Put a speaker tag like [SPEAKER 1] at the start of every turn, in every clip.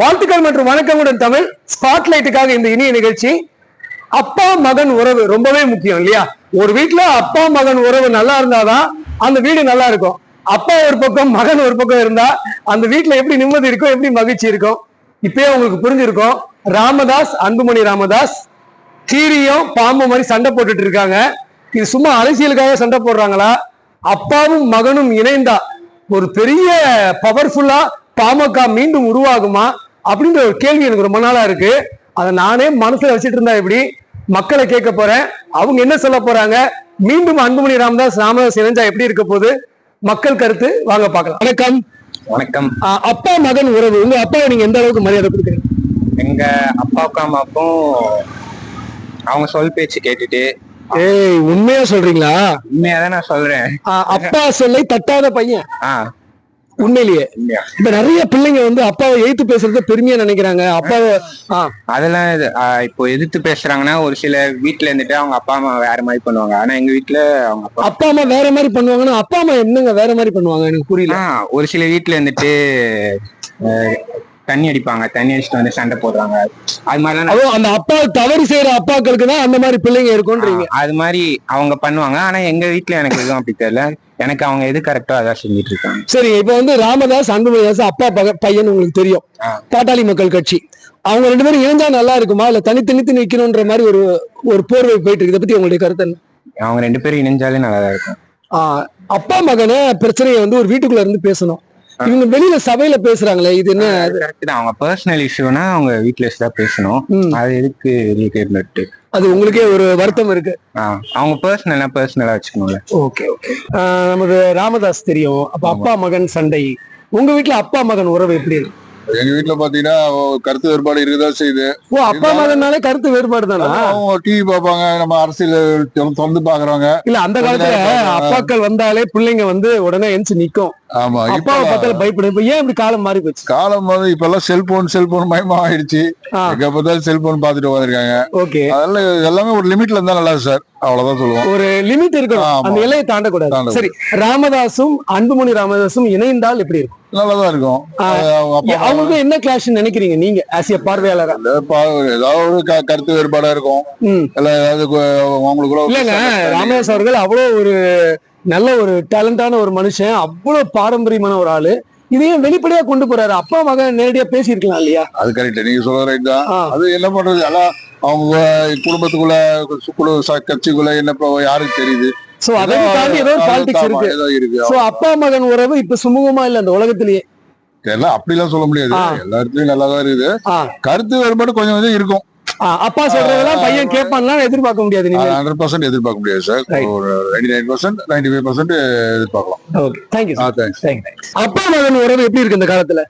[SPEAKER 1] வாழ்த்துக்கள் மற்றும் வணக்கங்களுடன் தமிழ். ஸ்பாட்லைட்டுக்காக இந்த இனிய நிகழ்ச்சி. அப்பா மகன் உறவு ரொம்பவே முக்கியம் இல்லையா? ஒரு வீட்டுல அப்பா மகன் உறவு நல்லா இருந்தாதான் அந்த வீடு நல்லா இருக்கும். அப்பா ஒரு பக்கம் மகன் ஒரு பக்கம் இருந்தா அந்த வீட்டுல எப்படி நிம்மதி இருக்கும் எப்படி மகிழ்ச்சி இருக்கும் இப்பயே உங்களுக்கு புரிஞ்சிருக்கும். ராமதாஸ் அன்புமணி ராமதாஸ் கீரியும் பாம்பு மாதிரி சண்டை போட்டுட்டு இருக்காங்க. இது சும்மா அரசியலுக்காக சண்டை போடுறாங்களா? அப்பாவும் மகனும் இணைந்தா ஒரு பெரிய பவர்ஃபுல்லா பாமக மீண்டும் உருவாகுமா? அப்படின்ற ஒரு கேள்வி எனக்கு ரொம்ப நாளா இருக்கு. அதை நானே மனசுல வச்சுட்டு இருந்தா எப்படி? மக்களை கேட்க போறேன். அவங்க என்ன சொல்ல போறாங்க? மீண்டும் அன்புமணி ராமதாஸ் ராமதாஸ் இணைஞ்சா எப்படி இருக்க போகுது? மக்கள் கருத்து வாங்க பார்க்கலாம். வணக்கம்.
[SPEAKER 2] வணக்கம்.
[SPEAKER 1] அப்பா மகன் உறவு. உங்க அப்பாவை நீங்க எந்த அளவுக்கு மரியாதை கொடுக்குறீங்க?
[SPEAKER 2] எங்க அப்பாவுக்கும் அம்மாவுக்கும் அவங்க சொல் பேச்சு கேட்டுட்டு.
[SPEAKER 1] ஏய் உண்மையா சொல்றீங்களா?
[SPEAKER 2] உண்மையா தான் நான் சொல்றேன்.
[SPEAKER 1] அப்பா சொல்லை தட்டாத பையன். உண்மையிலேயே.
[SPEAKER 2] உண்மையா?
[SPEAKER 1] இப்ப நிறைய பிள்ளைங்க வந்து அப்பாவை எய்த்து பேசுறத பெருமையா நினைக்கிறாங்க. அப்பாவை
[SPEAKER 2] அதெல்லாம் இப்போ எதிர்த்து பேசுறாங்கன்னா ஒரு சில வீட்டுல இருந்துட்டு அவங்க அப்பா அம்மா வேற மாதிரி பண்ணுவாங்க. ஆனா எங்க வீட்டுல அவங்க அப்பா
[SPEAKER 1] அம்மா வேற மாதிரி பண்ணுவாங்கன்னா அப்பா அம்மா என்னங்க வேற மாதிரி பண்ணுவாங்க? எனக்கு புரியல.
[SPEAKER 2] ஒரு சில வீட்டுல இருந்துட்டு தண்ணி அடிப்பாங்க தண்ணி அடிச்சுட்டு வந்து சண்டை போடுறாங்க அது மாதிரிலாம்
[SPEAKER 1] அந்த அப்பா தவறு செய்யற அப்பாக்களுக்கு தான் அந்த மாதிரி பிள்ளைங்க இருக்கும்ன்றீங்க.
[SPEAKER 2] அது மாதிரி அவங்க பண்ணுவாங்க. ஆனா எங்க வீட்டுல எனக்கு எதுவும் அப்படி தெரியல. எனக்கு அவங்க எது கரெக்டோ அதான் செஞ்சுட்டு இருக்காங்க.
[SPEAKER 1] சரி இப்ப வந்து ராமதாஸ் அன்புமணிதாஸ் அப்பா பையன் உங்களுக்கு தெரியும். பாட்டாளி மக்கள் கட்சி. அவங்க ரெண்டு பேரும் இணைஞ்சா நல்லா இருக்குமா? இல்ல தனித்தனித்து நிக்கணும்ன்ற மாதிரி ஒரு ஒரு போர்வை போயிட்டு இருக்கு. இதை பத்தி உங்களுடைய கருத்து என்ன?
[SPEAKER 2] அவங்க ரெண்டு பேரும் இணைஞ்சாலே நல்லா தான் இருக்கும்
[SPEAKER 1] அப்பா மகனை பிரச்சனையை வந்து ஒரு வீட்டுக்குள்ள இருந்து பேசணும். இவங்க வெளியில சபையில பேசுறாங்களே இது என்ன?
[SPEAKER 2] கரெக்ட் தான். அவங்க பர்சனல் இஷ்யூனா அவங்க வீட்ல வச்சு தான் பேசணும் அது எதுக்கு கேட்டு
[SPEAKER 1] அது உங்களுக்கே ஒரு வருத்தம் இருக்கு.
[SPEAKER 2] அவங்க பர்சனலா பர்சனலா வச்சுக்கணும்ல.
[SPEAKER 1] Okay okay. நமது ராமதாஸ் தெரியும். அப்ப அப்பா மகன் சண்டை. உங்க வீட்ல அப்பா மகன் உறவு எப்படி இருக்கு?
[SPEAKER 3] எங்க வீட்டுல பாத்தீங்கன்னா கருத்து வேறுபாடு இருக்குதான் செய்யுது.
[SPEAKER 1] ஓ அப்பா மகன்னாலே கருத்து வேறுபாடு தானா
[SPEAKER 3] அவங்க டிவி பார்ப்பாங்க நம்ம அரசியல் திறந்து பாக்குறாங்க
[SPEAKER 1] இல்ல அந்த காலத்துல அப்பாக்கள் வந்தாலே பிள்ளைங்க வந்து உடனே எந்திச்சு நிக்கும்.
[SPEAKER 3] ஆமா இப்ப
[SPEAKER 1] அப்பாவை பார்த்தாலும் பயப்படும் இப்ப ஏன் இப்படி காலம் மாறி போச்சு?
[SPEAKER 3] காலம் வந்து இப்ப எல்லாம் செல்போன் செல்போன் மயமா ஆயிடுச்சு. எங்க பார்த்தாலும் செல்போன் பாத்துட்டு வந்திருக்காங்க
[SPEAKER 1] ஓகே.
[SPEAKER 3] அதெல்லாம் எல்லாமே ஒரு லிமிட்ல இருந்தா நல்லா சார் அவ்வளவுதான் சொல்லுவோம்.
[SPEAKER 1] ஒரு லிமிட் இருக்கணும். அந்த எல்லையை தாண்டக்கூடாது. சரி ராமதாசும் அன்புமணி ராமதாசும் இணைந்தால் எப்படி இருக்கும்?
[SPEAKER 3] நல்லாதான் இருக்கும்.
[SPEAKER 1] ஆ.
[SPEAKER 3] அது அவங்க அப்பா அம்மா
[SPEAKER 1] அவங்க என்ன கிளாஸ் நினைக்கிறீங்க நீங்க ஆஸ் ஏ பார்வையாளரா?
[SPEAKER 3] ஏதாவது ஒரு கருத்து வேறுபாடா இருக்கும். ஏதாவது கு- அவங்களுக்குள்ள
[SPEAKER 1] இல்லங்க ராமதாஸ் அவர்கள் அவ்வளவு ஒரு நல்ல ஒரு டேலண்டான ஒரு மனுஷன் அவ்வளவு பாரம்பரியமான ஒரு ஆளு. இதையும் வெளிப்படையா கொண்டு போறாரு. அப்பா மகன் நேரடியா பேசியிருக்கலாம் இல்லையா?
[SPEAKER 3] அது கரெக்ட் நீங்க சொல்ற ரைட் தான்.
[SPEAKER 1] ஆ.
[SPEAKER 3] அது என்ன பண்றது? எல்லாம் அவங்க குடும்பத்துக்குள்ள குழு கட்சிக்குள்ள என்ன யாருக்கு தெரியுது?
[SPEAKER 1] சோ அதை தாண்டி ஏதோ பாலிடிக்ஸ் இருக்கு. சோ அப்பா மகன் உறவு இப்ப சுமூகமா இல்ல அந்த உலகத்திலேயே?
[SPEAKER 3] எல்லாம் அப்படிலாம் சொல்ல முடியாது. எல்லா இடத்துலயும் நல்லா தான் இருக்குது கருத்து வேறுபாடு கொஞ்சம் கொஞ்சம் இருக்கும்.
[SPEAKER 1] அப்பா சொல்றதெல்லாம் பையன் கேட்பான்லாம் எதிர்பார்க்க முடியாது நீங்க
[SPEAKER 3] ஹண்ட்ரட் பர்சன்ட் எதிர்பார்க்க முடியாது சார். ஒரு ninety nine percent ninety five percent எதிர்பார்க்கலாம்
[SPEAKER 1] ஓகே தேங்க்யூ
[SPEAKER 3] ஆ தேங்க்ஸ்
[SPEAKER 1] அப்பா மகன் உறவு எப்படி இருக்கு இந்த காலத்துல?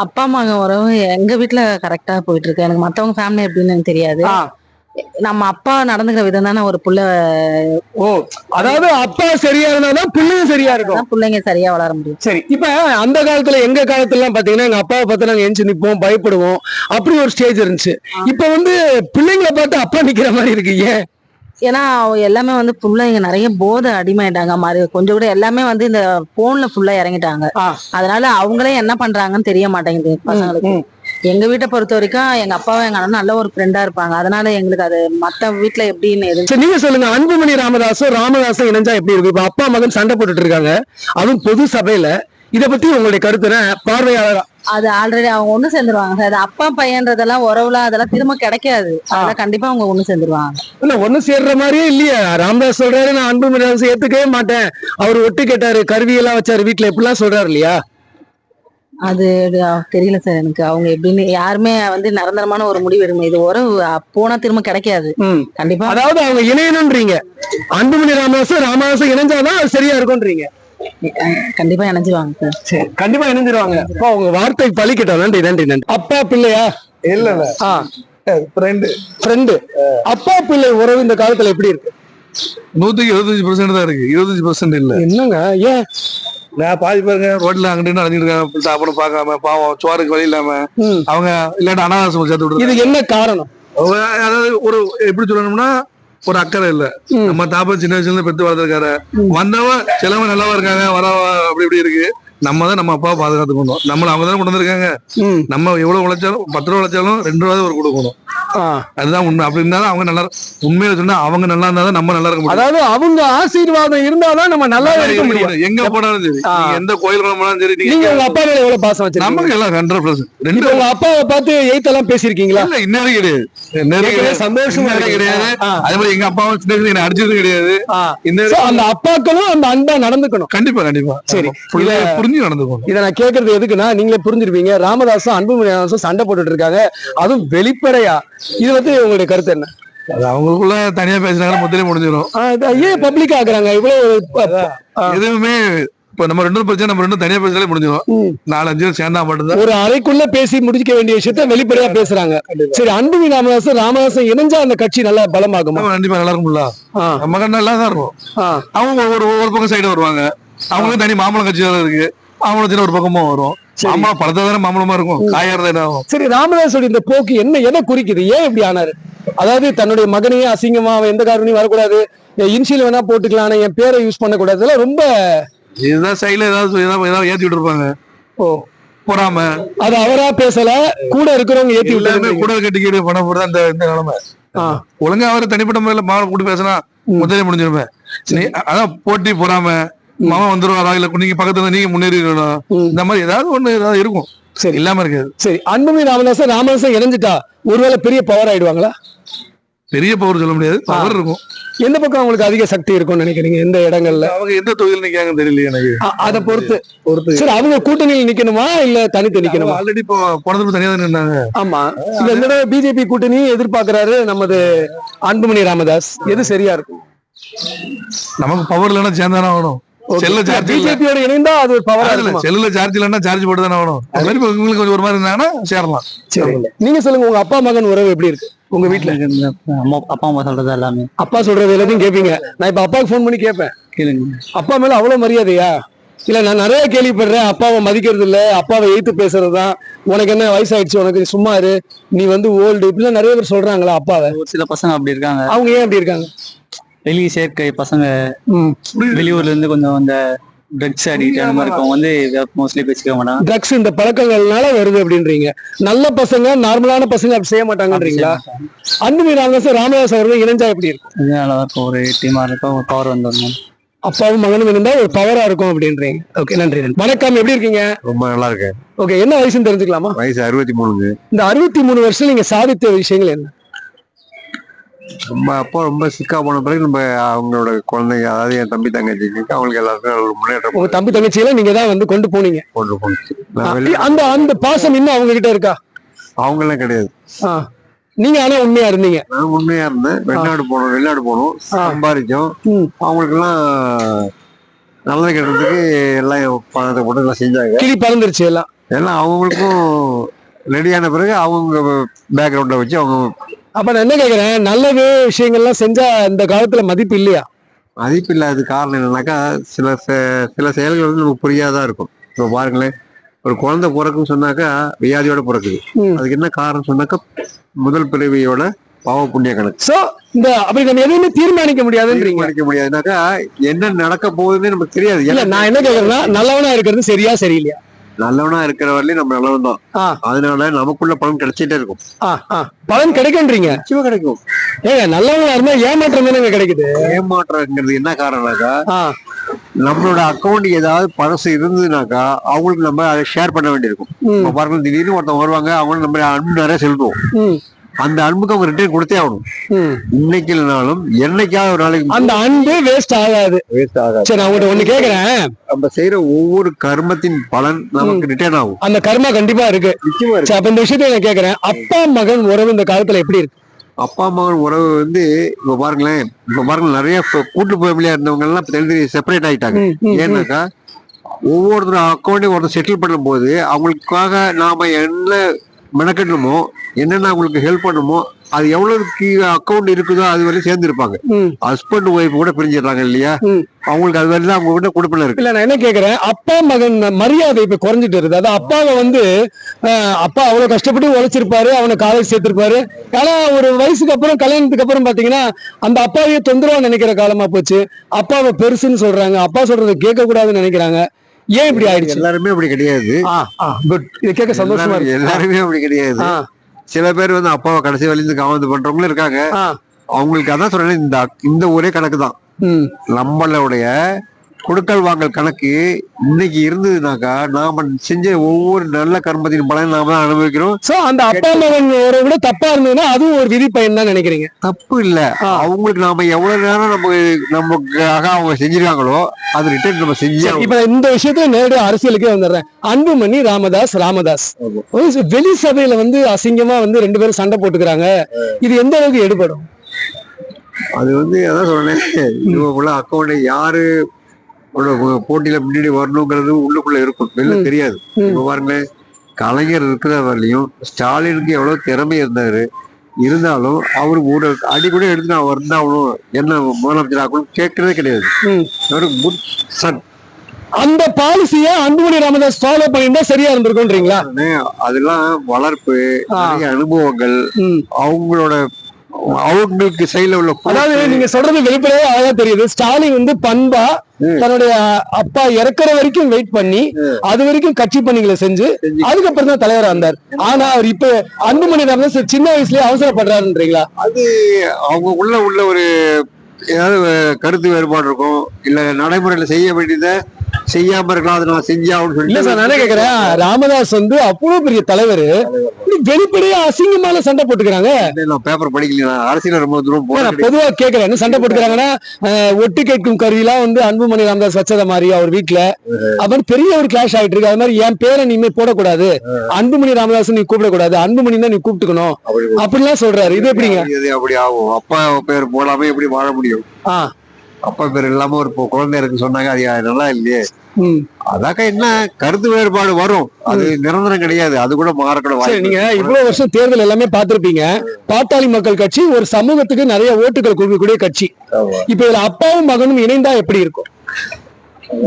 [SPEAKER 4] அப்பா மகன் உறவு எங்க வீட்ல கரெக்டா போயிட்டு இருக்கு. எனக்கு மத்தவங்க ஃபேமிலி எப்படின்னு எனக்கு தெரியாது. நம்ம அப்பா நடந்துக்கிற விதம் தானே ஒரு புள்ள
[SPEAKER 1] ஓ அதாவது அப்பா சரியா இருந்தாதான் பிள்ளையும் சரியா இருக்கும்.
[SPEAKER 4] பிள்ளைங்க சரியா வளர முடியும்.
[SPEAKER 1] சரி இப்ப அந்த காலத்துல எங்க காலத்துல எல்லாம் பாத்தீங்கன்னா எங்க அப்பாவை பார்த்து நாங்க எஞ்சி நிப்போம் பயப்படுவோம் அப்படி ஒரு ஸ்டேஜ் இருந்துச்சு. இப்ப வந்து பிள்ளைங்களை பார்த்து அப்பா நிக்கிற மாதிரி இருக்கு ஏன்?
[SPEAKER 4] ஏன்னா எல்லாமே வந்து பிள்ளைங்க நிறைய போதை அடிமையிட்டாங்க மாதிரி கொஞ்சம் கூட எல்லாமே வந்து இந்த போன்ல ஃபுல்லா இறங்கிட்டாங்க. அதனால அவங்களே என்ன பண்றாங்கன்னு தெரிய மாட்டேங்குது பசங்களுக்கு. எங்க வீட்டை பொறுத்த வரைக்கும் எங்க அப்பாவும் எங்க அண்ணனும் நல்ல ஒரு ஃப்ரெண்டா இருப்பாங்க. அதனால எங்களுக்கு அது மத்த வீட்ல எப்படின்னு
[SPEAKER 1] சரி நீங்க சொல்லுங்க. அன்புமணி ராமதாசும் ராமதாசும் இணைஞ்சா எப்படி இருக்கு இப்ப அப்பா மகன் சண்டை போட்டுட்டு இருக்காங்க. அதுவும் பொது சபையில. இத பத்தி உங்களுடைய கருத்து என்ன பார்வையாளரா
[SPEAKER 4] அது ஆல்ரெடி அவங்க ஒண்ணு சேர்ந்துருவாங்க சார். அது அப்பா பையன்றதெல்லாம் உறவுல அதெல்லாம் திரும்ப கிடைக்காது. அதெல்லாம் கண்டிப்பா அவங்க ஒண்ணு சேர்ந்துருவாங்க.
[SPEAKER 1] இல்ல ஒண்ணு சேர்ற மாதிரியே இல்லையா. ராமதாஸ் சொல்றாரு நான் அன்புமணி ராமதாஸ் ஏத்துக்கவே மாட்டேன். அவர் ஒட்டு கேட்டாரு கருவி எல்லாம் வச்சாரு வீட்டுல இப்படிலாம் சொல்றாரு இல்லையா?
[SPEAKER 4] அது தெரியல சார் எனக்கு. அவங்க எப்படின்னு யாருமே வந்து நிரந்தரமான ஒரு முடிவு எடுக்கணும் இது உறவு போனா திரும்ப கிடைக்காது. கண்டிப்பா.
[SPEAKER 1] அதாவது அவங்க இணையணும்ன்றீங்க அன்புமணி ராமதாசும் ராமதாசும் இணைஞ்சாதான் அது சரியா இருக்கும்ன்றீங்க.
[SPEAKER 4] கண்டிப்பா இணைஞ்சிருவாங்க சார்.
[SPEAKER 1] சரி கண்டிப்பா இணைஞ்சிருவாங்க. அப்பா உங்க வார்த்தை பழிக்கட்டும் நன்றி நன்றி நன்றி. அப்பா பிள்ளையா?
[SPEAKER 3] இல்ல இல்ல. ஃப்ரெண்டு
[SPEAKER 1] ஃப்ரெண்டு அப்பா பிள்ளை உறவு இந்த காலத்துல எப்படி இருக்கு?
[SPEAKER 5] நூத்துக்கு இருபத்தஞ்சு பர்சன்ட் தான் இருக்கு. இருபத்தஞ்சு பர்சன்ட் இல்ல.
[SPEAKER 1] என்னங்க? ஏன்?
[SPEAKER 5] நான் பாதி பாருங்க ரோட்ல அங்கிட்டு அலைஞ்சிட்டு இருக்காங்க சாப்பிட பார்க்காம பாவம் சோறுக்கு வழி இல்லாம. அவங்க இல்லாட்டி அனாதாசம் சேர்த்து விட்டுருக்காங்க.
[SPEAKER 1] இதுக்கு என்ன காரணம்?
[SPEAKER 5] அவங்க அதாவது ஒரு எப்படி சொல்லணும்னா ஒரு அக்கறை இல்ல. நம்ம தாப்பா சின்ன வயசுல பெத்து வளர்த்துருக்காரு. வந்தவன் சிலவன் நல்லாவா இருக்காங்க வரவா அப்படி இப்படி இருக்கு நம்ம தான் நம்ம அப்பாவை பாதுகாத்துக்கணும் நம்மள அவங்க தானே கொண்டு வந்திருக்காங்க நம்ம எவ்வளவு உழைச்சாலும் பத்து ரூபா உழைச்சாலும் ரெண்டு ரூபா ஒரு கொடுக்கணும். அதுதான் உண்மை. அப்படி இருந்தாலும் அவங்க நல்லா உண்மையில சொன்னா அவங்க நல்லா இருந்தா தான் நம்ம நல்லா இருக்க முடியும்.
[SPEAKER 1] அதாவது அவங்க ஆசீர்வாதம் இருந்தாதான் நம்ம நல்லா இருக்க முடியும்.
[SPEAKER 5] எங்க போனாலும் சரி. எந்த கோயில் போனாலும் சரி
[SPEAKER 1] நீங்க உங்க அப்பா மேல எவ்வளவு பாசம் வச்சிருக்கீங்க?
[SPEAKER 5] நமக்கு எல்லாம் ஹண்ட்ரட் பர்சன்ட் ரெண்டு
[SPEAKER 1] உங்க அப்பாவை பார்த்து எய்த் எல்லாம் பேசிருக்கீங்களா
[SPEAKER 5] இல்ல இன்னும் கிடையாது.
[SPEAKER 1] சந்தோஷமா.
[SPEAKER 5] கிடையாது. அதே மாதிரி எங்க அப்பாவும் சின்ன என்ன அடிச்சது கிடையாது. இந்த
[SPEAKER 1] அந்த அப்பாக்களும் அந்த அன்பா நடந்துக்கணும்.
[SPEAKER 5] கண்டிப்பா கண்டிப்பா.
[SPEAKER 1] சரி.
[SPEAKER 5] புள்ள புரிஞ்சு நடந்துக்கணும்.
[SPEAKER 1] இதை நான் கேக்குறது எதுக்குன்னா நீங்களே புரிஞ்சிருப்பீங்க. ராமதாசும் அன்புமணி சண்டை போட்டுட்டு இருக்காங்க. அதுவும் வெளிப்படையா. இது வந்து உங்களுடைய கருத்து என்ன?
[SPEAKER 5] அது அவங்களுக்குள்ள தனியா பேசுனாங்க முதலே முடிஞ்சிடும்
[SPEAKER 1] ஏன் பப்ளிக் ஆக்குறாங்க? இவ்வளவு.
[SPEAKER 5] எதுவுமே இப்ப நம்ம ரெண்டும் பிரச்சனை நம்ம ரெண்டும் தனியா பேசினாலே முடிஞ்சிடும்
[SPEAKER 1] ம்.
[SPEAKER 5] நாலு அஞ்சு பேர் சேர்ந்தா மட்டும்தான்.
[SPEAKER 1] ஒரு அறைக்குள்ள பேசி முடிக்க வேண்டிய விஷயத்த வெளிப்படையா பேசுறாங்க. சரி அன்புமணி ராமதாசும் ராமதாசும் இணைஞ்சா அந்த கட்சி நல்லா பலமாகுமா?
[SPEAKER 5] கண்டிப்பா நல்லா இருக்கும்ல. நம்ம நல்லா தான் இருக்கும். அவங்க ஒரு ஒரு பக்கம் சைடு வருவாங்க. அவங்களுக்கு தனி மாம்பழம் கட்சி இருக்கு. சின்ன ஒரு பக்கமும் வரும். மாம்பழம் பழத்தா தானே மாம்பழமா இருக்கும். காயாரதா என்ன ஆகும்?
[SPEAKER 1] சரி ராமதாஸோட இந்த போக்கு என்ன எதை குறிக்குது? ஏன் இப்படி ஆனாரு? அதாவது தன்னுடைய மகனையே அசிங்கமா அவன் எந்த காரணத்தையும் வரக்கூடாது. இன்சியல் வேணா போட்டுக்கலாம் என் பேரை யூஸ் பண்ணக்கூடாது. இதெல்லாம் ரொம்ப
[SPEAKER 5] இதுதான் சைடுல ஏதாவது ஏதாவது ஏத்தி விட்டுருப்பாங்க.
[SPEAKER 1] ஓ.
[SPEAKER 5] பொறாம
[SPEAKER 1] அது அவரா பேசல கூட இருக்கிறவங்க ஏத்தி விட்டாங்க
[SPEAKER 5] கூட கட்டிக்கிட்டு பணம் போடுறது அந்த இந்த நிலைமை. ஒழுங்கா அவரு தனிப்பட்ட முறையில மாவளை கூட்டி பேசினா. முதலே முடிஞ்சிருப்பேன் நீ அதான் போட்டி பொறாம மாமா வந்துருவாரா? இல்ல நீங்க பக்கத்துல நீங்க முன்னேறிடணும் இந்த மாதிரி ஏதாவது ஒண்ணு ஏதாவது இருக்கும்.
[SPEAKER 1] சரி.
[SPEAKER 5] இல்லாம இருக்காது.
[SPEAKER 1] சரி. அன்புமணி ராமதாசன் ராமதாசன் இணைஞ்சிட்டா ஒருவேளை பெரிய பவர் ஆயிடுவாங்களா?
[SPEAKER 5] பெரிய பவர் சொல்ல முடியாது. பவர் இருக்கும்.
[SPEAKER 1] எந்த பக்கம் அவங்களுக்கு அதிக சக்தி இருக்கும்னு நினைக்கிறீங்க? எந்த இடங்கள்ல?
[SPEAKER 5] அவங்க எந்த தொகுதியில் நிக்காங்க தெரியல எனக்கு.
[SPEAKER 1] அதை பொறுத்து.
[SPEAKER 5] பொறுத்து.
[SPEAKER 1] சரி அவங்க கூட்டணியில் நிக்கணுமா? இல்ல தனித்து நிக்கணுமா?
[SPEAKER 5] ஆல்ரெடி இப்போ போன தடவை தனியா தான் நின்னாங்க
[SPEAKER 1] ஆமா. இல்ல இந்த தடவை பிஜேபி கூட்டணி எதிர்பார்க்கிறாரு நமது அன்புமணி ராமதாஸ். எது சரியா இருக்கும்?
[SPEAKER 5] நமக்கு பவர் இல்லைன்னா சேர்ந்தானே ஆகணும். செல்ல சார்ஜ் இல்ல
[SPEAKER 1] பிஜேபியோட இணைந்தா அது பவரா இருக்குமா?
[SPEAKER 5] செல்லுல சார்ஜ் இல்லைன்னா சார்ஜ் போட்டு தானே ஆகணும். அது மாதிரி இப்ப உங்களுக்கு கொஞ்சம் ஒரு மாதிரி இருந்தாங்கன்னா சேரலாம்.
[SPEAKER 1] சரி. நீங்க சொல்லுங்க உங்க அப்பா மகன் உறவு எப்படி இருக்கு? உங்க வீட்ல?
[SPEAKER 6] அம்மா அப்பா அம்மா சொல்றது எல்லாமே.
[SPEAKER 1] அப்பா சொல்றது எல்லாத்தையும் கேப்பீங்க. நான் இப்ப அப்பாவுக்கு ஃபோன் பண்ணி கேட்பேன்
[SPEAKER 6] கேளுங்க.
[SPEAKER 1] அப்பா மேல அவ்வளவு மரியாதையா? இல்ல நான் நிறைய கேள்விப்படுறேன். அப்பாவை மதிக்கிறது இல்ல. அப்பாவை எய்த்து பேசுறதுதான் உனக்கு என்ன வயசாயிடுச்சு? உனக்கு சும்மா இரு. நீ வந்து ஓல்டு இப்படிலாம் நிறைய பேர் சொல்றாங்களா அப்பாவை?
[SPEAKER 6] ஒரு சில பசங்க அப்படி இருக்காங்க.
[SPEAKER 1] அவங்க ஏன் அப்படி இருக்காங்க?
[SPEAKER 6] வெளி சேர்க்கை பசங்க வெளியூர்ல இருந்து கொஞ்சம் இந்த ட்ரக்ஸ் அடிக்ட் அந்த மாதிரி இருக்கவங்க வந்து மோஸ்ட்லி பேசிக்க மாட்டாங்க.
[SPEAKER 1] ட்ரக்ஸ் இந்த பழக்கங்கள்னால வருது அப்படின்றீங்க. நல்ல பசங்க நார்மலான பசங்க அப்படி செய்ய மாட்டாங்கன்றீங்களா? அன்புமணி ராமதாஸ் ராமதாஸ் அவர்கள் இணைஞ்சா எப்படி இருக்கும்?
[SPEAKER 6] இதனால இருக்கும் ஒரு டீமா இருக்கும் ஒரு பவர் வந்துடணும்
[SPEAKER 1] அப்பாவும் மகனும் இருந்தா ஒரு பவரா இருக்கும் அப்படின்றீங்க. ஓகே நன்றி. வணக்கம் எப்படி இருக்கீங்க?
[SPEAKER 3] ரொம்ப நல்லா இருக்கு
[SPEAKER 1] ஓகே என்ன வயசுன்னு தெரிஞ்சுக்கலாமா?
[SPEAKER 3] வயசு அறுபத்தி மூணுங்க.
[SPEAKER 1] இந்த அறுபத்தி மூணு வருஷம் நீங்க சாதித்த விஷயங்கள் என்ன?
[SPEAKER 3] நம்ம அப்பா ரொம்ப சிக்கா போன பிறகு நம்ம அவங்களோட குழந்தைங்க அதாவது என் தம்பி தங்கச்சிக்கு அவங்களுக்கு எல்லாருக்கும் முன்னேற்றம்
[SPEAKER 1] உங்க தம்பி தங்கச்சியெல்லாம் நீங்க தான் வந்து கொண்டு போனீங்க.
[SPEAKER 3] கொண்டு வெளில
[SPEAKER 1] அந்த அந்த பாசம் இன்னும் அவங்க கிட்ட இருக்கா?
[SPEAKER 3] அவங்கெல்லாம் கிடையாது.
[SPEAKER 1] நீங்க ஆனா உண்மையா இருந்தீங்க.
[SPEAKER 3] நான் உண்மையா இருந்தேன். வெளிநாடு போனோம் வெளிநாடு போனோம். சம்பாதிச்சோம்
[SPEAKER 1] ம்.
[SPEAKER 3] அவங்களுக்கெல்லாம் நல்லது கெட்டதுக்கு எல்லாம் பணத்தை போட்டு எல்லாம் செஞ்சாங்க.
[SPEAKER 1] கிளி பறந்துருச்சு எல்லாம்.
[SPEAKER 3] எல்லாம் அவங்களுக்கும் ரெடியான பிறகு அவங்க பேக்ரவுண்டை வச்சு அவங்க
[SPEAKER 1] அப்ப நான் என்ன கேக்குறேன்? நல்லது விஷயங்கள்லாம் செஞ்சா இந்த காலத்துல மதிப்பு இல்லையா?
[SPEAKER 3] மதிப்பு இல்லாத காரணம் என்னன்னாக்கா சில சில செயல்கள் வந்து நமக்கு புரியாதா இருக்கும். இப்போ பாருங்களேன் ஒரு குழந்தை பிறக்குன்னு சொன்னாக்கா வியாதியோட பிறக்குது. அதுக்கு என்ன காரணம் சொன்னாக்கா முதல் பிறவியோட பாவ புண்ணிய கணக்கு.
[SPEAKER 1] சோ இந்த அப்படி நம்ம எதுவுமே தீர்மானிக்க முடியாதுன்றீங்க.
[SPEAKER 3] தீர்மானிக்க முடியாதுனாக்கா என்ன நடக்க போகுதுன்னு நமக்கு தெரியாது.
[SPEAKER 1] இல்ல நான் என்ன கேக்குறேன்னா நல்லவனா இருக்கிறது சரியா சரியில்லையா?
[SPEAKER 3] நல்லவனா இருக்கிற வரலையும் நம்ம நல்லவன் தான். அதனால நமக்குள்ள பணம் கிடைச்சிட்டே இருக்கும்.
[SPEAKER 1] பலன் கிடைக்குன்றீங்க
[SPEAKER 3] நிச்சயமா கிடைக்கும்.
[SPEAKER 1] ஏங்க நல்லவனா இருந்தா ஏமாற்றம் தானே கிடைக்குது?
[SPEAKER 3] ஏமாற்றங்கிறது என்ன காரணம்னாக்கா நம்மளோட அக்கௌண்ட் ஏதாவது பழசு இருந்ததுனாக்கா அவங்களுக்கு நம்ம அதை ஷேர் பண்ண வேண்டியிருக்கும். பாருங்க திடீர்னு ஒருத்தவங்க வருவாங்க அவங்க நம்ம அன்பு நிறைய செலுத்துவோம். அந்த அன்புக்கு அவங்க ரிட்டர்ன் கொடுத்தே ஆகணும். இன்னைக்கு இல்லைனாலும் என்னைக்காவது ஒரு நாளைக்கு
[SPEAKER 1] அந்த அன்பு வேஸ்ட் ஆகாது.
[SPEAKER 3] வேஸ்ட் ஆகாது.
[SPEAKER 1] சரி நான் உங்கள்ட்ட ஒண்ணு கேக்குறேன்.
[SPEAKER 3] நம்ம செய்யற ஒவ்வொரு கர்மத்தின் பலன் நமக்கு ரிட்டர்ன் ஆகும்.
[SPEAKER 1] அந்த கர்மா கண்டிப்பா இருக்கு.
[SPEAKER 3] நிச்சயமா இருக்கு.
[SPEAKER 1] அப்ப இந்த விஷயத்தை நான் கேக்குறேன். அப்பா மகன் உறவு இந்த காலத்துல எப்படி இருக்கு?
[SPEAKER 3] அப்பா மகன் உறவு வந்து இப்ப பாருங்களேன் இப்ப பாருங்க நிறைய கூட்டு ஃபேமிலியா இருந்தவங்க எல்லாம் இப்ப தெரிஞ்சு செப்பரேட் ஆயிட்டாங்க. ஏன்னாக்கா ஒவ்வொருத்தரும் அக்கௌண்டையும் ஒருத்தர் செட்டில் பண்ணும்போது அவங்களுக்காக நாம என்ன மெனக்கட்டணுமோ என்னென்ன அவங்களுக்கு ஹெல்ப் பண்ணுமோ அது எவ்வளவுக்கு அக்கௌண்ட் இருக்குதோ அது வரையும் சேர்ந்து இருப்பாங்க
[SPEAKER 1] ம்.
[SPEAKER 3] ஹஸ்பண்ட் ஒய்ஃப் கூட பிரிஞ்சிடுறாங்க இல்லையா. அவங்களுக்கு அது வரையும் அவங்க கூட கொடுப்பின இருக்கு
[SPEAKER 1] இல்ல நான் என்ன கேக்குறேன்? அப்பா மகன் மரியாதை இப்ப குறைஞ்சிட்டு வருது. அதாவது அப்பாவை வந்து அப்பா அவ்வளவு கஷ்டப்பட்டு உழைச்சிருப்பாரு அவனை காலேஜ் சேர்த்திருப்பாரு. ஆனா ஒரு வயசுக்கு அப்புறம் கல்யாணத்துக்கு அப்புறம் பாத்தீங்கன்னா அந்த அப்பாவையே தொந்தரவா நினைக்கிற காலமா போச்சு. அப்பாவை பெருசுன்னு சொல்றாங்க. அப்பா சொல்றதை கேட்க கூடாதுன்னு நினைக்கிறாங்க. ஏன் இப்படி ஆயிடுச்சு?
[SPEAKER 3] எல்லாருமே அப்படி கிடையாது.
[SPEAKER 1] குட் இது கேட்க சந்தோஷமா
[SPEAKER 3] எல்லாரும்
[SPEAKER 1] இருக்கு.
[SPEAKER 3] எல்லாருமே அப்படி கிடையாது. சில பேர் வந்து அப்பாவை கடைசி வழிந்து காவந்து பண்றவங்களும் இருக்காங்க. அவங்களுக்கு அதான் சொல்றேன் இந்த இந்த ஒரே கணக்கு தான் நம்மளுடைய கொடுக்கல் வாங்கல் கணக்கு இன்னைக்கு இருந்ததுனாக்கா நாம செஞ்ச ஒவ்வொரு நல்ல கர்மத்தின் பலன் நாம தான் அனுபவிக்கிறோம்.
[SPEAKER 1] சோ அந்த அப்பா உறவு கூட தப்பா இருந்ததுன்னா அதுவும் ஒரு விதி பயன் தான் நினைக்கிறீங்க.
[SPEAKER 3] தப்பு இல்ல. அவங்களுக்கு நாம எவ்வளவு நேரம் நம்ம நமக்காக அவங்க செஞ்சிருக்காங்களோ அது ரிட்டர்ன் நம்ம செஞ்சே.
[SPEAKER 1] இப்ப இந்த விஷயத்துல நேரடி அரசியலுக்கே வந்துடுறேன். அன்புமணி ராமதாஸ் ராமதாஸ். வெளி சபையில வந்து அசிங்கமா வந்து ரெண்டு பேரும் சண்டை போட்டுக்கிறாங்க. இது எந்த அளவுக்கு எடுபடும்?
[SPEAKER 3] அது வந்து அதான் சொல்றேன். இவங்க அக்கௌண்ட் யாரு போட்டியில முன்னாடி வரணுங்கிறது உள்ளுக்குள்ள இருக்கும் வெளில. தெரியாது. இப்ப பாருங்க கலைஞர் இருக்கிற வரலையும் ஸ்டாலினுக்கு எவ்வளவு திறமை இருந்தாரு இருந்தாலும் அவரு ஒரு அடி கூட எடுத்து நான் வந்தாகணும் என்ன முதலமைச்சர் ஆகணும் கேட்கறதே கிடையாது. அவரு குட் சன்
[SPEAKER 1] அந்த பாலிசிய அன்புமணி ராமதாஸ் ஃபாலோ பண்ணிருந்தா சரியா இருந்திருக்கும்ன்றீங்களா
[SPEAKER 3] அதெல்லாம் வளர்ப்பு அனுபவங்கள். அவங்களோட அவங்களுக்கு சைடுல உள்ள
[SPEAKER 1] அதாவது நீங்க சொல்றது வெளிப்படையா அழகா தெரியுது. ஸ்டாலின் வந்து பண்பா. தன்னுடைய அப்பா இறக்குற வரைக்கும் வெயிட் பண்ணி அது வரைக்கும் கட்சி பணிகளை செஞ்சு. அதுக்கப்புறம் தான் தலைவர் வந்தார் ஆனா அவர் இப்ப அன்புமணி ராமதாஸ் சின்ன வயசுலயே அவசரப்படுறாருன்றீங்களா?
[SPEAKER 3] அவங்க உள்ள உள்ள ஒரு ஏதாவது கருத்து வேறுபாடு இருக்கும். இல்ல நடைமுறையில செய்ய வேண்டியதை செய்யாம இருக்கலாம் அதை நான் செஞ்சாகணும்னு
[SPEAKER 1] இல்ல சார் நானே கேக்குறேன். ராமதாஸ் வந்து அவ்வளவு பெரிய தலைவர். வெளிப்படையா அசிங்கமால சண்டை போட்டுக்கிறாங்க.
[SPEAKER 3] சொல்லி நான் பேப்பர் படிக்கல அரசியல் ரொம்ப தூரம்
[SPEAKER 1] பொதுவா கேக்குறேன். சண்டை போட்டுக்கிறாங்கன்னா ஒட்டு கேட்கும் கருவிலாம் வந்து அன்புமணி ராமதாஸ் வச்சத மாதிரி அவர் வீட்டுல அப்புறம் பெரிய ஒரு கிளாஷ் ஆயிட்டு இருக்கு. அது மாதிரி என் பேரை நீ இனிமே போடக்கூடாது. அன்புமணி ராமதாஸ் நீ கூப்பிடக்கூடாது. அன்புமணி தான் நீ கூப்பிட்டுக்கணும். அப்படிலாம் சொல்றாரு. இது எப்படிங்க?
[SPEAKER 3] அப்படி ஆகும். அப்பா பேர் போடாம எப்படி வாழ முடியும்?
[SPEAKER 1] ஆ.
[SPEAKER 3] அப்பா பேர் இல்லாம ஒரு குழந்தை இருக்கு சொன்னாங்க அது நல்லா இல்லையே. அதாக்கா என்ன கருத்து வேறுபாடு வரும் அது நிரந்தரம் கிடையாது அது கூட மாறக்கூட
[SPEAKER 1] நீங்க. இவ்வளவு வருஷம் தேர்தல் எல்லாமே பார்த்திருப்பீங்க பாட்டாளி மக்கள் கட்சி ஒரு சமூகத்துக்கு நிறைய ஓட்டுகள் கொடுக்கக்கூடிய கட்சி. இப்ப இதுல அப்பாவும் மகனும் இணைந்தா எப்படி இருக்கும்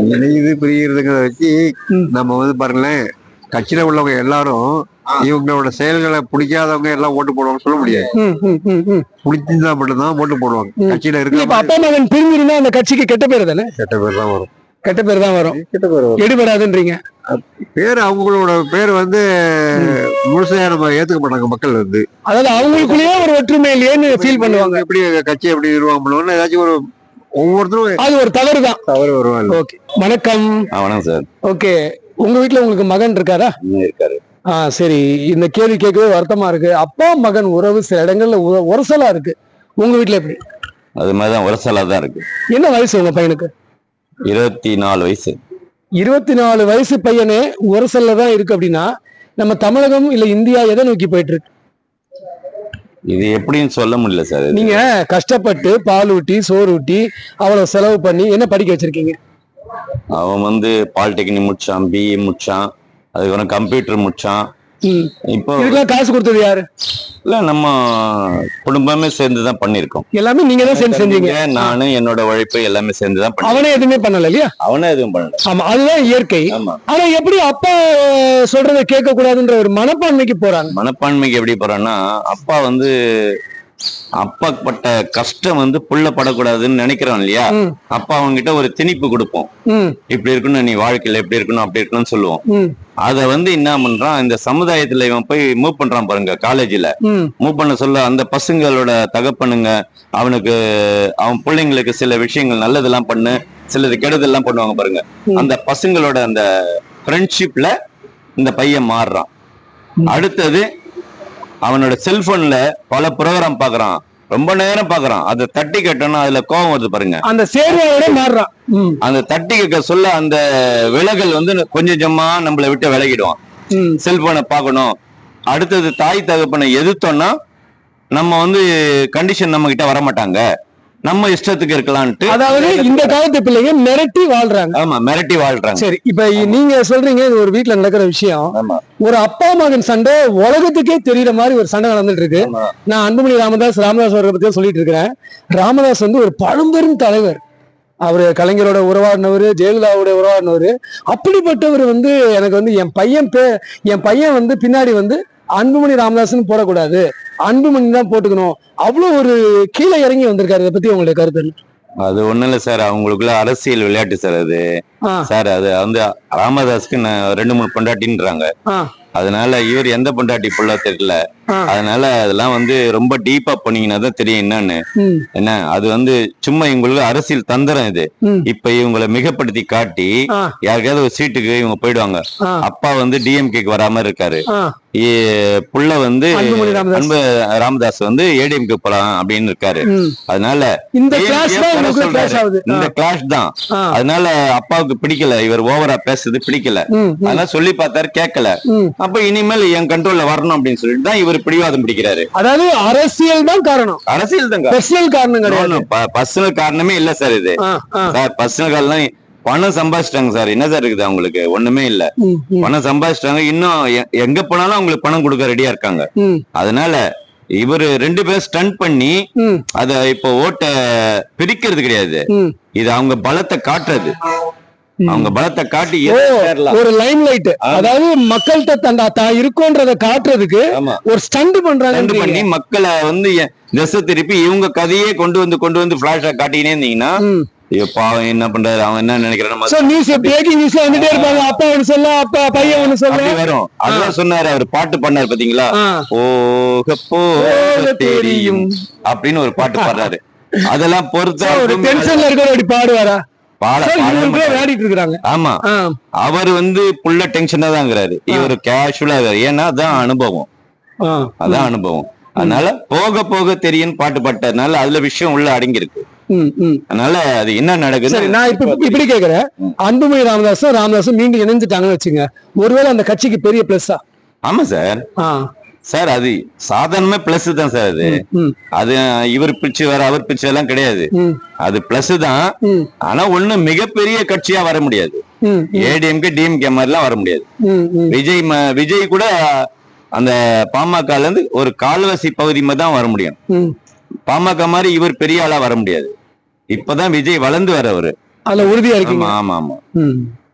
[SPEAKER 3] இணையுது பிரிகிறதுங்கிறத வச்சு. நம்ம வந்து பாருங்களேன் கட்சியில உள்ளவங்க எல்லாரும் இவங்களோட செயல்களை பிடிக்காதவங்க எல்லாம் ஓட்டு போடுவாங்க சொல்ல முடியாது.
[SPEAKER 1] ம், ம், ம், ம்.
[SPEAKER 3] பிடிச்சிருந்தா மட்டும்தான் ஓட்டு போடுவாங்க. கட்சியில
[SPEAKER 1] இப்ப அப்பா மகன் பிரிஞ்சிருந்தா அந்த கட்சிக்கு கெட்ட பேர் தானே?
[SPEAKER 3] கெட்ட பேர் தான் வரும்.
[SPEAKER 1] கெட்ட பேர் தான் வரும்.
[SPEAKER 3] கெட்ட பேர் வரும்.
[SPEAKER 1] எடுபடாதுன்றீங்க.
[SPEAKER 3] பேர் அவங்களோட பேர் வந்து முழுசையா நம்ம ஏத்துக்க மாட்டாங்க மக்கள் வந்து.
[SPEAKER 1] அதாவது அவங்களுக்குள்ளேயே ஒரு ஒற்றுமை இல்லையேன்னு ஃபீல் பண்ணுவாங்க.
[SPEAKER 3] எப்படி கட்சி எப்படி நிர்வாகம் ஏதாச்சும் ஒரு ஒவ்வொருத்தரும்
[SPEAKER 1] அது ஒரு தவறு தான்.
[SPEAKER 3] தவறு வருவாங்க.
[SPEAKER 1] ஓகே. வணக்கம்.
[SPEAKER 7] வணக்கம் சார்.
[SPEAKER 1] ஓகே. உங்க வீட்ல உங்களுக்கு மகன் இருக்காரா?
[SPEAKER 7] இருக்காரு.
[SPEAKER 1] ஆ சரி. இந்த கேள்வி கேட்கவே வருத்தமா இருக்கு. அப்பா மகன் உறவு சில இடங்கள்ல உர- உரசலா இருக்கு. உங்க வீட்ல எப்படி?
[SPEAKER 7] அது மாதிரி தான் உரசலா தான் இருக்கு.
[SPEAKER 1] என்ன வயசு உங்க பையனுக்கு?
[SPEAKER 7] இருபத்தி நாலு வயசு.
[SPEAKER 1] இருபத்தி நாலு வயசு பையனே உரசல்ல தான் இருக்கு அப்படின்னா நம்ம தமிழகம் இல்ல இந்தியா எதை நோக்கி போயிட்டு இருக்கு
[SPEAKER 7] இது எப்படின்னு சொல்ல முடியல சார்.
[SPEAKER 1] நீங்க கஷ்டப்பட்டு பால் ஊட்டி சோறு ஊட்டி அவ்வளவு செலவு பண்ணி என்ன படிக்க வச்சிருக்கீங்க?
[SPEAKER 7] அவன் வந்து பாலிடெக்னிக் முடிச்சான் பிஇ முடிச்சான். அதுக்கப்புறம் கம்ப்யூட்டர் முடிச்சான். இப்போ
[SPEAKER 1] இதுக்கெல்லாம் காசு கொடுத்தது யாரு?
[SPEAKER 7] இல்ல நம்ம குடும்பமே சேர்ந்து தான் பண்ணிருக்கோம்
[SPEAKER 1] எல்லாமே நீங்க தான் சேர்ந்து செஞ்சீங்க.
[SPEAKER 7] நானு என்னோட உழைப்பு எல்லாமே சேர்ந்து தான் பண்ணி
[SPEAKER 1] அவனே எதுவுமே பண்ணல இல்லையா?
[SPEAKER 7] அவனே எதுவும் பண்ணல.
[SPEAKER 1] ஆமா அதுதான் இயற்கை. ஆனா எப்படி அப்பா சொல்றதை கேட்க கூடாதுன்ற ஒரு மனப்பான்மைக்கு போறாங்க?
[SPEAKER 7] மனப்பான்மைக்கு எப்படி போறான்னா அப்பா வந்து அப்பா பட்ட கஷ்டம் வந்து புள்ள படக்கூடாதுன்னு நினைக்கிறான் இல்லையா? அப்பா அவன்கிட்ட ஒரு திணிப்பு கொடுப்போம். இப்படி இருக்கணும் நீ வாழ்க்கையில எப்படி இருக்கணும் அப்படி இருக்கணும்னு சொல்லுவோம். அத வந்து என்ன பண்றான் இந்த சமுதாயத்துல இவன் போய் மூவ் பண்றான் பாருங்க காலேஜ்ல மூவ் பண்ண சொல்ல அந்த பசங்களோட தகப்பனுங்க அவனுக்கு அவன் பிள்ளைங்களுக்கு சில விஷயங்கள் நல்லதெல்லாம் பண்ணு சிலது கெடுதெல்லாம் பண்ணுவாங்க பாருங்க. அந்த பசங்களோட அந்த ஃப்ரெண்ட்ஷிப்ல இந்த பையன் மாறுறான். அடுத்தது அவனோட செல்போன்ல பல ப்ரோக்ராம் பாக்குறான் ரொம்ப நேரம் பாக்குறான் அதை தட்டி கட்டணும் அதுல கோவம் வருது பாருங்க.
[SPEAKER 1] அந்த சேர்வையோட மாறுறான்.
[SPEAKER 7] அந்த தட்டி கேட்க சொல்ல அந்த விலகல் வந்து கொஞ்சம் கொஞ்சமா நம்மளை விட்டு விலகிடுவான். செல்போனை பார்க்கணும். அடுத்தது தாய் தகப்பனை எதிர்த்தோம்னா நம்ம வந்து கண்டிஷன் நம்ம கிட்ட வர மாட்டாங்க நம்ம இஷ்டத்துக்கு இருக்கலாம்ட்டு
[SPEAKER 1] அதாவது இந்த காலத்து பிள்ளைங்க மிரட்டி வாழ்றாங்க.
[SPEAKER 7] ஆமா மிரட்டி வாழ்றாங்க.
[SPEAKER 1] சரி இப்ப நீங்க சொல்றீங்க இது ஒரு வீட்ல நடக்கிற விஷயம். ஒரு அப்பா மகன் சண்டை உலகத்துக்கே தெரியற மாதிரி ஒரு சண்டை நடந்துட்டு இருக்கு. நான் அன்புமணி ராமதாஸ் ராமதாஸ் அவர்களை பத்தி சொல்லிட்டு இருக்கிறேன். ராமதாஸ் வந்து ஒரு பழம்பெரும் தலைவர். அவரு கலைஞரோட உறவாடினவர் ஜெயலலிதாவோட உறவாடினவர். அப்படிப்பட்டவர் வந்து எனக்கு வந்து என் பையன் பே என் பையன் வந்து பின்னாடி வந்து அன்புமணி ராமதாஸ்னு போடக்கூடாது. அன்புமணி தான் போட்டுக்கணும். அவ்வளவு ஒரு கீழே இறங்கி வந்திருக்காரு. இதை பத்தி உங்களுடைய கருத்து?
[SPEAKER 7] அது ஒண்ணும் இல்ல சார். அவங்களுக்குள்ள அரசியல் விளையாட்டு சார் அது. சார் அது வந்து ராமதாஸ்க்கு ரெண்டு மூணு பொண்டாட்டின்றாங்க. அதனால இவர் எந்த பொண்டாட்டி புள்ள தெரியல. அதனால அதெல்லாம் வந்து ரொம்ப டீப்பா போனீங்கன்னா தான் தெரியும் என்னன்னு. என்ன அது வந்து சும்மா இவங்களுக்கு அரசியல் தந்திரம் இது. இப்ப இவங்களை மிகப்படுத்தி காட்டி யாருக்காவது ஒரு சீட்டுக்கு இவங்க போயிடுவாங்க. அப்பா வந்து டிஎம்கேக்கு வராம இருக்காரு. புள்ள வந்து. அன்பு ராமதாஸ் வந்து ஏடிஎம்கே போலாம் அப்படின்னு இருக்காரு. அதனால
[SPEAKER 1] இந்த
[SPEAKER 7] கிளாஷ் தான் அதனால அப்பாவுக்கு பிடிக்கல. இவர் ஓவரா பேசுறது பிடிக்கல. அதனால சொல்லி பார்த்தாரு கேட்கல. அப்ப இனிமேல் என் கண்ட்ரோல்ல வரணும் அப்படின்னு சொல்லிட்டு தான் இவர் பிடிவாதம் பிடிக்கிறாரு.
[SPEAKER 1] அதாவது அரசியல் தான் காரணம்.
[SPEAKER 7] அரசியல் தாங்க
[SPEAKER 1] பர்சனல் காரணம் கிடையாது.
[SPEAKER 7] பர்சனல் காரணமே இல்ல சார் இது. சார் பர்சனல் காரணம் பணம் சம்பாதிச்சிட்டாங்க சார். என்ன சார் இருக்குது அவங்களுக்கு? ஒண்ணுமே இல்ல. பணம் சம்பாதிச்சிட்டாங்க. இன்னும் எங்க போனாலும் அவங்களுக்கு பணம் கொடுக்க ரெடியா இருக்காங்க. அதனால இவரு ரெண்டு பேரும் ஸ்டண்ட் பண்ணி அத இப்போ ஓட்ட பிரிக்கிறது கிடையாது. இது அவங்க பலத்தை காட்டுறது. அவங்க பலத்தை காட்டி.
[SPEAKER 1] ஒரு லைம் லைட். அதாவது மக்கள்கிட்ட தான் இருக்கோன்றத காட்டுறதுக்கு ஒரு ஸ்டண்ட் பண்றாங்க
[SPEAKER 7] பண்ணி மக்களை வந்து திசை திருப்பி இவங்க கதையே கொண்டு வந்து கொண்டு வந்து பிளாஷா காட்டினே இருந்தீங்கன்னா பாவம் என்ன பண்றாரு அவன் என்ன நினைக்கிறான்
[SPEAKER 1] சோ நியூஸ் பிரேக்கிங் நியூஸ்ல வந்துட்டே இருப்பாங்க. அப்பா ஒண்ணு சொல்ல அப்பா பையன் சொல்ல.
[SPEAKER 7] வரும். அதான் சொன்னாரு அவர். பாட்டு பண்ணாரு பாத்தீங்களா. போக போக தெரியும் அப்படின்னு ஒரு பாட்டு பாடுறாரு. அதெல்லாம் பொறுத்தா
[SPEAKER 1] ஒரு டென்ஷன்ல இருக்கிற அப்படி பாடுவாரா?
[SPEAKER 7] ஆமா. அவர் வந்து புள்ள டென்ஷனா தாங்கிறாரு. இவர் கேஷுவலா ஏன்னா அதான் அனுபவம். அதான் அனுபவம். அதனால போக போக தெரியும் பாட்டு பாட்டதுனால அதுல விஷயம் உள்ள அடங்கியிருக்கு. அதனால அது என்ன நடக்குது
[SPEAKER 1] சரி நான் இப்ப இப்படி கேக்குறேன். அன்புமணி ராமதாஸும் ராமதாஸும் மீண்டும் இணைஞ்சிட்டாங்கன்னு வச்சுங்க ஒருவேளை அந்த கட்சிக்கு பெரிய பிளஸ்ஸா
[SPEAKER 7] ஆமா சார். சார் அது சாதாரணமே பிளஸ் தான் சார் அது. அது இவர் பிச்சு வேற அவர் பிச்சு எல்லாம் கிடையாது. அது பிளஸ் தான். ஆனா ஒண்ணு மிகப்பெரிய கட்சியா வர முடியாது. ஏடிஎம்கே டிஎம்கே மாதிரிலாம் வர முடியாது. விஜய் விஜய் கூட அந்த பாமகல இருந்து ஒரு கால்வாசி பகுதி மாதிரி தான் வர முடியும். பாமக மாதிரி இவர் பெரிய ஆளா வர முடியாது. இப்பதான் விஜய் வளர்ந்து வரவரு
[SPEAKER 1] அதுல உறுதியா இருக்கீங்க.
[SPEAKER 7] ஆமா ஆமா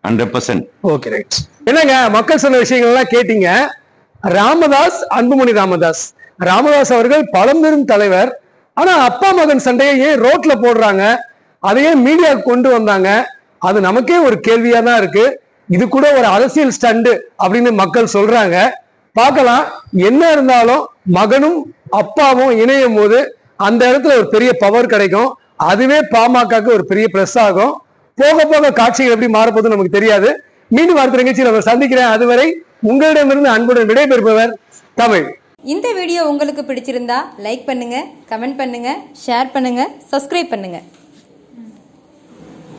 [SPEAKER 7] ஹண்ட்ரட் பர்சன்ட்
[SPEAKER 1] ஓகே ரைட் என்னங்க மக்கள் சொன்ன விஷயங்கள் எல்லாம் கேட்டீங்க. ராமதாஸ் அன்புமணி ராமதாஸ். ராமதாஸ் அவர்கள் பழம்பெரும் தலைவர். ஆனா அப்பா மகன் சண்டையை ஏன் ரோட்ல போடுறாங்க? அதையே மீடியா கொண்டு வந்தாங்க. அது நமக்கே ஒரு கேள்வியா தான் இருக்கு. இது கூட ஒரு அரசியல் ஸ்டண்டு அப்படின்னு மக்கள் சொல்றாங்க. பார்க்கலாம். என்ன இருந்தாலும் மகனும் அப்பாவும் இணையும் போது அந்த இடத்துல ஒரு பெரிய பவர் கிடைக்கும். அதுவே பாமகக்கு ஒரு பெரிய பிளஸ் ஆகும். போக போக காட்சிகள் எப்படி மாறப்போகுதுன்னு நமக்கு தெரியாது. மீண்டும் அடுத்த நிகழ்ச்சியில் அவர் சந்திக்கிறேன். அதுவரை உங்களிடமிருந்து அன்புடன் விடைபெறுபவர் தமிழ்.
[SPEAKER 8] இந்த வீடியோ உங்களுக்கு பிடிச்சிருந்தா லைக் பண்ணுங்க கமெண்ட் பண்ணுங்க ஷேர் பண்ணுங்க சப்ஸ்கிரைப் பண்ணுங்க.